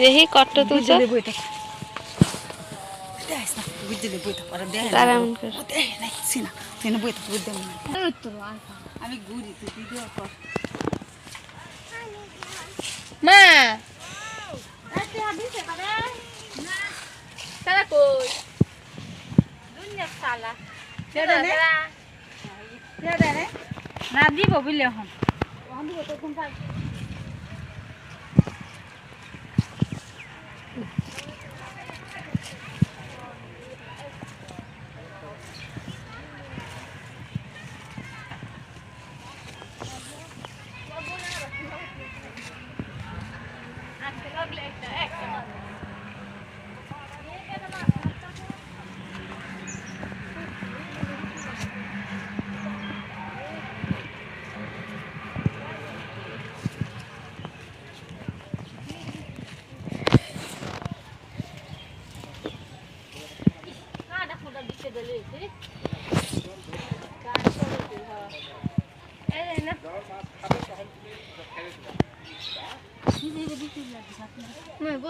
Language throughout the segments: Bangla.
দেখি কট্ট তুলছ বুঝলে বইটা দেখ না বুঝলে বইটা পরে দেখ তারা। এমন করে। দেখ নাই সিনা সিনা বইটা বুঝতে আমি ঘুরি তুই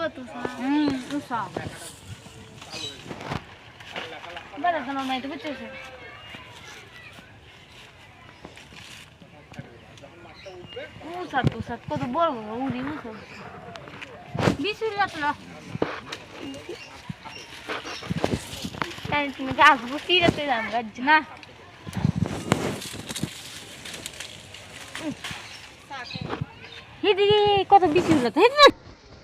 ভিডিও কর মা তারা কই দুনিয়া সালা সেটা নে সেটা নে না দিব বুঝলে এখন হুম উষা কত বড় বড় উড়ি উঠো বিশুর লাগলো তাই তুমি গাছ বসিয়ে যেতে যান গাছ না হিদি কত বিশুর লাগতো হিদি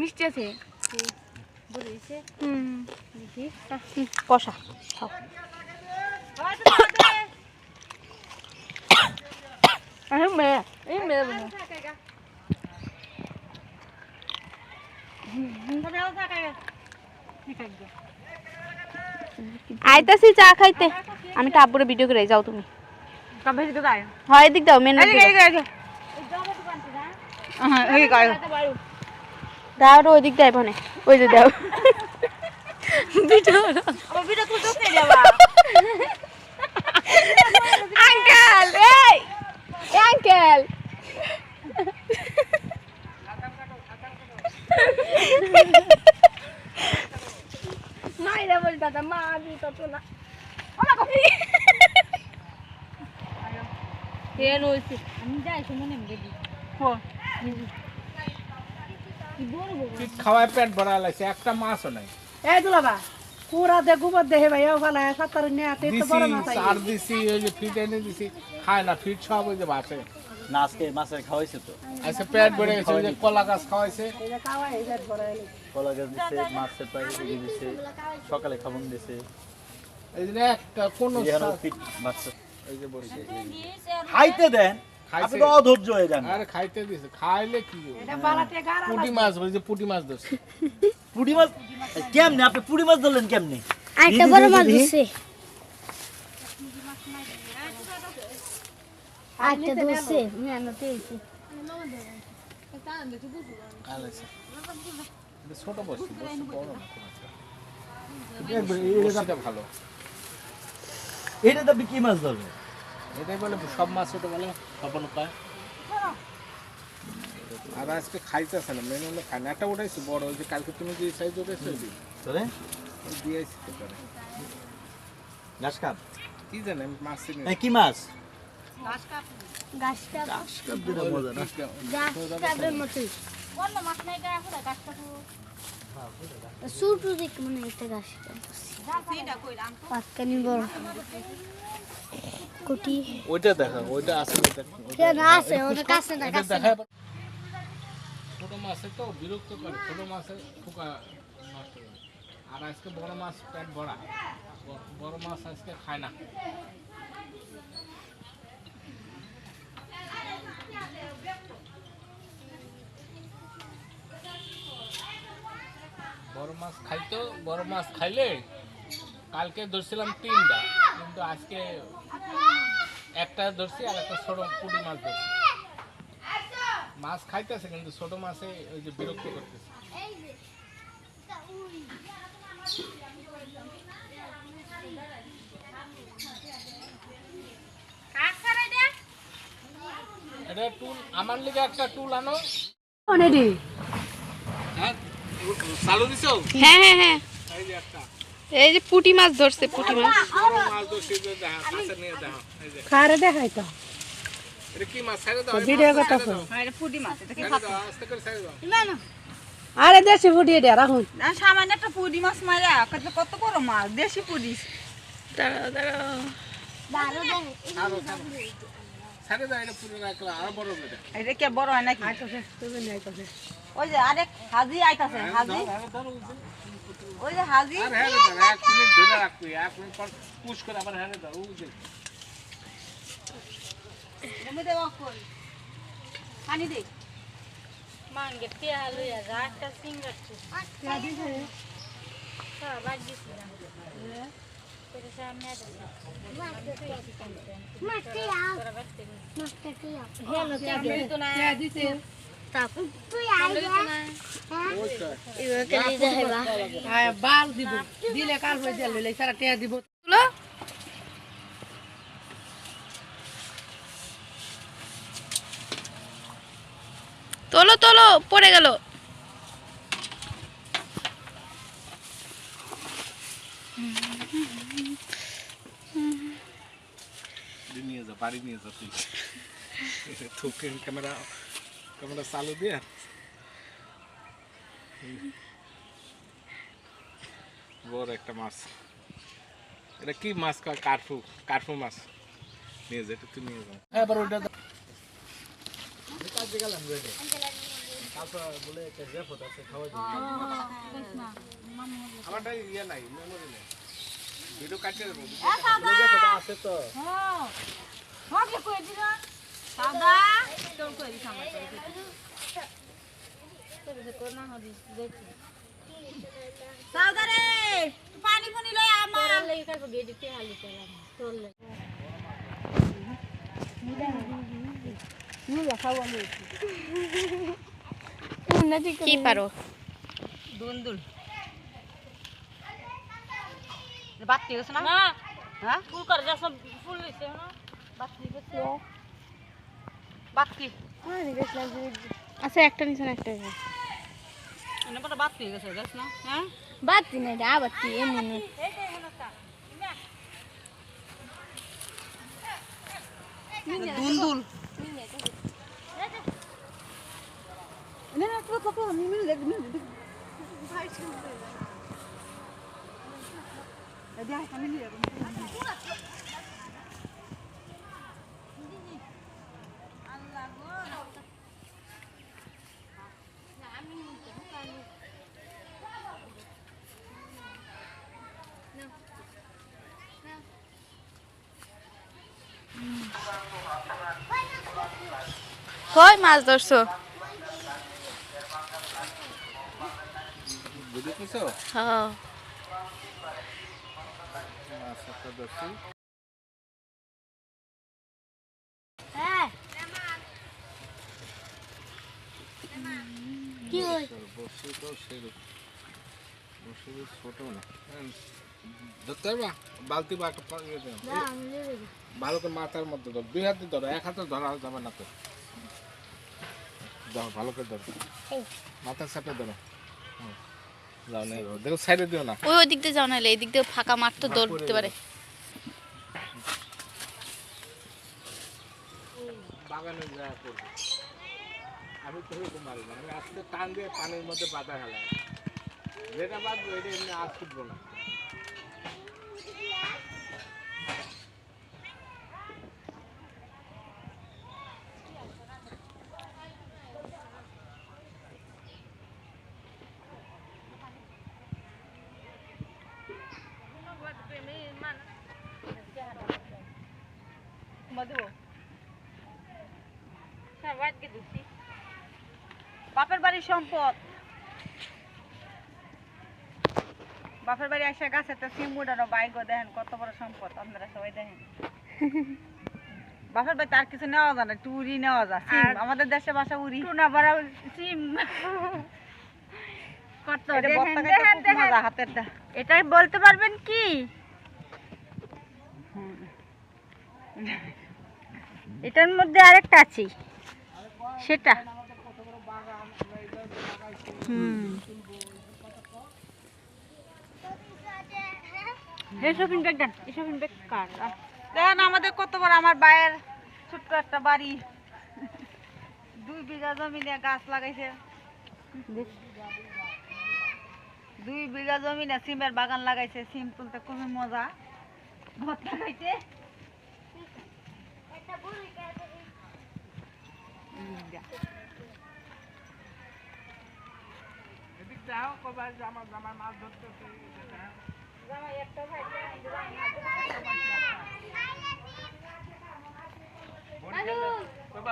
মিষ্টি আছে? হুম, কষা। আইতাছি চা খাইতে। আমি টাব্বুরে ভিডিও করে যাও তুমি। হয় এদিক দাও মেন হ্যাঁ এই গায়। দাও ওই দিক দাও বনে। ওই যে দাও। আঙ্কেল এই আঙ্কেল। মাইরা বল দাদা মা না। কেন হইছে আমি যাই শুনে নেম পিঠ খাওয়ায় পেট ভরা লাগছে একটা মাছও নাই। এই দুলাবা পুরা দে গোবর দেহে ভাই ওখানে সাতার নিয়ে আতে তো দিছি বড় মাছ আই চার দিছি ওই যে ফিট এনে দিছি খায় না ফিট সব ওই যে বাসে না আজকে মাছের খাওয়াইছে তো। আচ্ছা পেট ভরে গেছে ওই যে কলা গাছ খাওয়াইছে। এই ভরে কলা গাছ দিছে মাছের পাই দিছে সকালে খাবন দিছে। এই যে একটা কোন বাচ্চা এই যে বসে খাইতে দেন। আপনি তো অধৈর্য হয়ে যান। আরে খাইতে দিছে খাইলে কি এটা বালাতে গারা পুঁটি মাছ ওই যে পুঁটি মাছ ধরছে। পুঁটি মাছ কেমনে? আপনি পুঁটি মাছ ধরলেন কেমনে? একটা বড় মাছ দিছে আচ্ছা দোষে মেহনত হইছে এটা ছোট বসছি বসছি বড় না খুব একটা। বড়শিটা ভালো। এটা তো আপনি কি মাছ ধরবেন এটাই বলে সব মাছ ছোট বলে। আর আজকে খাইতেছে না মেন হলো একটা উঠাইছি বড় ওই যে কালকে তুমি যে সাইজ উঠেছো ওই ধরে দিয়েছি তো করে ঘাস কাপ? কি জানে মাছ কি মাছ? গাছটা ঘাস কাপ। দিলে মজা না। মাছ নাই ছোট দিকে মনে একটা গাছ পাতকানি বড় কোটি ওইটা দেখা ওইটা আছে না আছে ওটা কাছে না কাছে ছোট মাছে তো বিরক্ত করে ছোট মাছে পোকা নষ্ট করে আর আজকে বড় মাছ পেট ভরা বড় মাছ আজকে খায় না খাইতো, বড় মাছ খাইলে কালকে ধরছিলাম তিনটা, কিন্তু আজকে একটা ধরছি আর একটা ছোট পুঁটি মাছ ধরছি। মাছ খাইতেছে, কিন্তু ছোট মাছে ওই যে বিরক্ত করতেছে। এটা টুল, আমার লিগে একটা টুল আনো। চালু দিছো? হ্যাঁ হ্যাঁ হ্যাঁ। এই যে একটা। এই যে পুঁটি মাছ ধরছে পুঁটি মাছ। বড় মাছ ধরছি যে দেখা কাছে নিয়ে দেখো এই যে। খারে দেখাই তো। আর এটা পুঁটি মাছ এটা দেশি রাখুন। সামান্য একটা পুঁটি মাছ মারা কত কত বড় মাছ দেশি পুঁটি। দাঁড়াও দাঁড়াও। ছাড়ো, ছাড়ো। ছেড়ে দাও পুরো রাখলে আরও বড় হবে এটা। এটা কে বড় হয় নাকি? আইতাছে তুমি নাই করবে ওই যে আরেক হাজি আইতাছে হাজি। ধরো, ধরো, ধরো, ওই যে। ওই যে হাজি। আর হ্যাঁ রে দাও, এক মিনিট ধরে রাখবি এক মিনিট পর পুশ করে আবার হ্যাঁ রে দাও, ওই যে। তুমি দেব কই? পানি দে। মাঙ্গে পেয়া লইয়া যা একটা সিঙ্গার বাদ দিছিলাম করে সামনে আছে হ্যাঁ বাল দিব দিলে কাল হয়ে দিলে লইলে সারা টিয়া দিব তুলো তোলো তোলো পড়ে গেল। নিয়ে যা বাড়ি নিয়ে যা তুই। ক্যামেরা। ক্যামেরা চালু দিয়ে? বড় একটা মাছ। এটা কি মাছ কয়? কাঠফু কাঠফু মাছ। নিয়ে যা তুই নিয়ে যা। এবার ওইটা। গেলাম বলে একটা রেপোর্ট আছে খাওয়া যাবে আমারটা ইয়ে নাই মেমোরি নাই। ভিডিও কাটিয়ে দেবো। আছে তো। কই দিল সাদা তোর কই দিছ আমার সাদা রে পানি পানি লই আমার। কি পারো? দুন্দুল। বাতি গেছ না? হ্যাঁ? ফুল করে যা সব ফুল লইছে না বাতি গেছে বাতি আচ্ছা একটা নিছেন একটা এনে পরে বাতি গেছে গেছ না? হ্যাঁ? বাতি না দা বাতি এমনি দুন্দুল না না তো তো আমি মিলে দেখ মিলে দেখ। ভাই শুনতে এদি আই আমি নিয়ে কই মাছ ধরছো? হ্যাঁ। বসে তো সেরকম। বসে তো ছোট না। হ্যাঁ, ধরতে পারবা? বালতি বা ইয়ে। ভালো করে মাথার মধ্যে ধরো। দুই হাতে ধরো। এক হাতে ধরা যাবে না তো। ধরো ভালো করে ধরো। মাথার সাথে ধরো। হুম। যাও না। দেখো সাইডে দিও না। ওই ওই দিক দিয়ে যাও নাহলে এই দিক দিয়ে ফাঁকা মাঠ তো দৌড় দিতে পারে। বাগানে যা করব। আমি তো এরকম মারি না। আমি আজকে টান দিয়ে পানির মধ্যে বাধা খেলা যেটা বাঁধবো এটা এমনি আজ ফুটবো না বাপের বাড়ির সম্পদ। বাপের বাড়ি আসে গাছে তো সিম উড়ানো বাইক দেখেন কত বড় সম্পদ আপনারা সবাই দেখেন। বাপের বাড়িতে আর কিছু নেওয়া যায় না টুরি নেওয়া যায়। সিম, আমাদের দেশে বাসা উড়ি। টুনা বড় সিম। এটাই বলতে পারবেন কি? এটার মধ্যে আরেকটা আছে। সেটা। দেখেন আমাদের কত বড় আমার বায়ের ছোট্ট একটা বাড়ি। দুই বিঘা জমি নিয়ে গাছ লাগাইছে। দুই বিঘা জমি নিয়ে সিমের বাগান লাগাইছে সিম তুলতে খুবই মজা। খাইতে উম, যা। যাও কবার জামা জামা মাছ ধরতেছে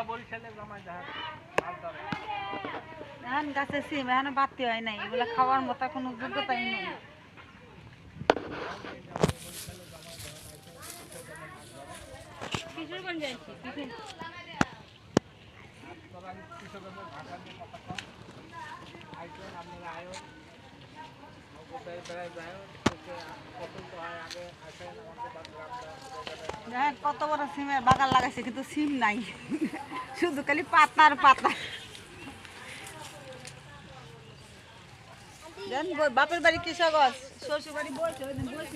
বরিশালে জামাই জাহাজ মাছ ধরে। এখন গাছে সিম এখনও বাড়তি হয় নাই এগুলো খাওয়ার মতো কোনো যোগ্যতাই নেই। কিশোরগঞ্জে আছি কিশোর আমাদের বাচ্চারা দেখেন কত বড় সিমের বাগান লাগাইছে, কিন্তু সিম নাই। শুধু খালি পাতার পাতা। বাপের বাড়ি কৃষক শ্বশুর বাড়ি বলছে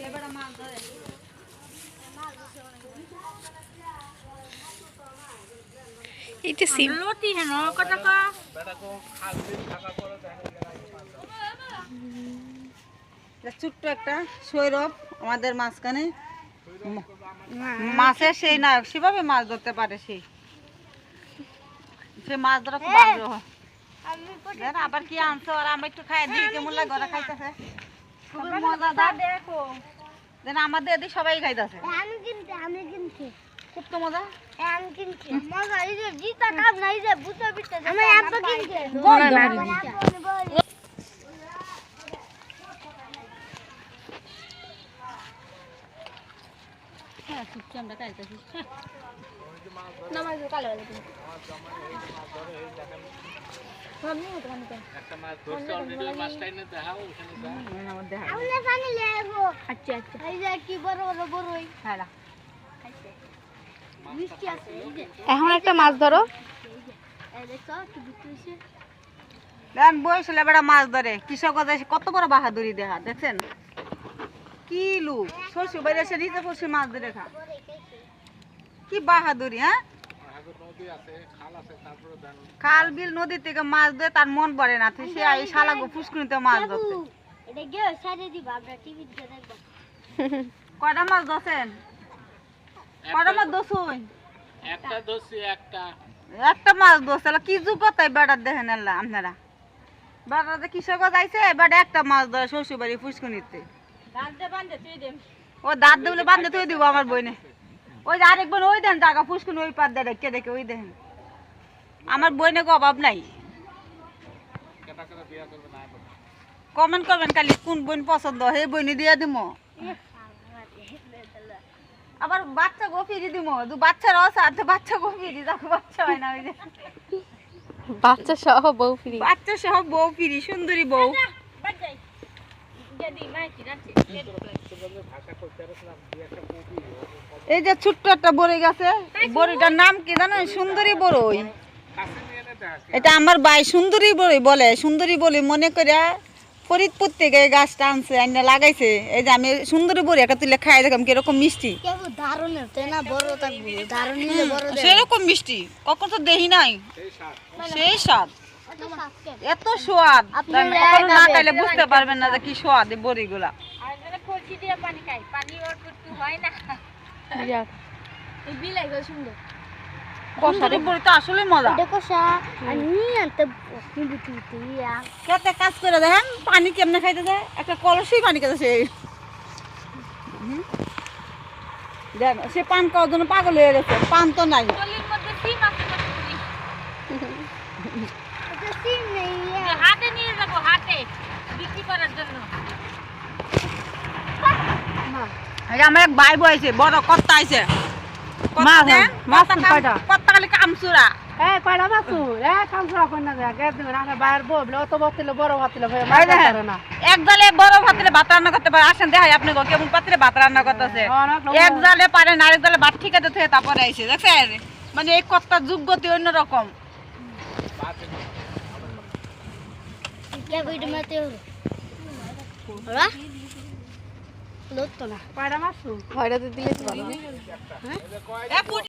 এবার মাছ ধরে। এটা সিম লতি হেন কা। ছোট্ট একটা সৈরভ আমাদের মাঝখানে। মাছের সেই নায়ক সেভাবে মাছ ধরতে পারে সেই সে মাছ ধরা খুব আগ্রহ আবার কি আনছো আর আমরা একটু খাই দিই কেমন লাগে ওরা খাইতেছে। খুবই মজাদার দেখো। দেন আমাদের এদিকে সবাই খাইতেছে। আমি কিনতে আমি কিনতে। খুব তো মজা? হ্যাঁ আচ্ছা আচ্ছা। কি বড় বড় বড়ই। খাইলা মিষ্টি আছে এই যে এখন একটা মাছ ধরো। এই দেখো কি বিক্রি হইছে দেন বয়সলে বেড়া মাছ ধরে। কৃষক কত বড় বাহাদুরি দেখা দেখছেন? কি লুক? শ্বশুর বাড়ি এসে নিজে বসে মাছ ধরে খা। কি বাহাদুরি হ্যাঁ? খাল বিল নদী থেকে মাছ ধরে তার মন পড়ে না তুই সে এই শালাগো ফুসকুনিতে মাছ ধরতে। কয়টা মাছ ধরছেন? মাছ ধরছুন একটা ধরছি একটা। একটা মাছ ধরছে কি যুগতাই বেড়ার দেখেন আল্লাহ আপনারা? বেড়াতে কৃষক যাইছে বেড়া একটা মাছ ধরে শ্বশুর বাড়ি ফুসকুনিতে ও দাঁত দেবলে বান্ধে তুই দিব আমার বইনে। ওই যে আরেক বোন ওই দেন জায়গা ফুসকুনি ওই পার রেখে দেখে ওই দেখেন আমার বইনে অভাব নাই। কেটা করে বিয়া করবে না বলে কমেন্ট করবেন খালি কোন বোন পছন্দ সেই বইনে দিয়ে দিব আবার বাচ্চা গো ফিরি দিব দু বাচ্চার অসাধ্য বাচ্চা গো ফিরি দেখো বাচ্চা হয় না ওই যে। বাচ্চা সহ বউ ফ্রি বাচ্চা সহ বউ ফিরি সুন্দরী বউ। এই যে ছোট্ট একটা বড়ি গাছে বড়িটার নাম কি জানেন সুন্দরী বড়ই। এটা আমার ভাই সুন্দরী বড়ি বলে সুন্দরী বলি মনে করে ফরিদপুর থেকে এই গাছটা আনছে আইনা লাগাইছে। এই যে আমি সুন্দরী বড়ি একটা তুলে খাই দেখলাম কীরকম মিষ্টি। না সেরকম মিষ্টি কখন তো দেখি নাই। সেই স্বাদ। এত স্বাদ। আপনারা না খাইলে বুঝতে পারবেন না যে কি স্বাদ এই বড়িগুলা। এই বিলাই সুন্দর। সুন্দরী বড়ি তো আসলে মজা। এটা কষা আর নিয়ে আনতে কিন্তু তুই খেতে কাজ করে দেখেন পানি কেমনে খাইতে যায়? একটা কলসি পানি খেতে সে। দেখ সে পান খাওয়ার জন্য পাগল হয়ে গেছে পান তো নাই। ইয়া। হাটে নিয়ে যাব বিক্রি করার জন্য। আমার এক ভাই বইছে বড় কত্তা আইছে। মাছ, মাছ কয়টা? কত্তা খালি কামচুরা এ কয়টা মাছু এ কাম কই না যা গ্যাস দিবেন আমরা বাইরে বউ বলে অত বসছিল বড় ভাতিলে ভাই এই মাছ দেখেন, ধরে না। এক জালে বড় ভাতরে ভাত রান্না করতে পারে। আসেন দেখাই আপনি গো কেমন পাত্রে ভাত রান্না করতেছে। এক জালে পারে না আরেক জালে ভাত ঠিকাতে থেকে তারপরে আইছে দেখছেন? মানে এই কত্তার যোগ্যতি কে ভিডিও মতে হলো হলা লোক তো না কয়টা মাছু ভয়টাতে দিলে ভালো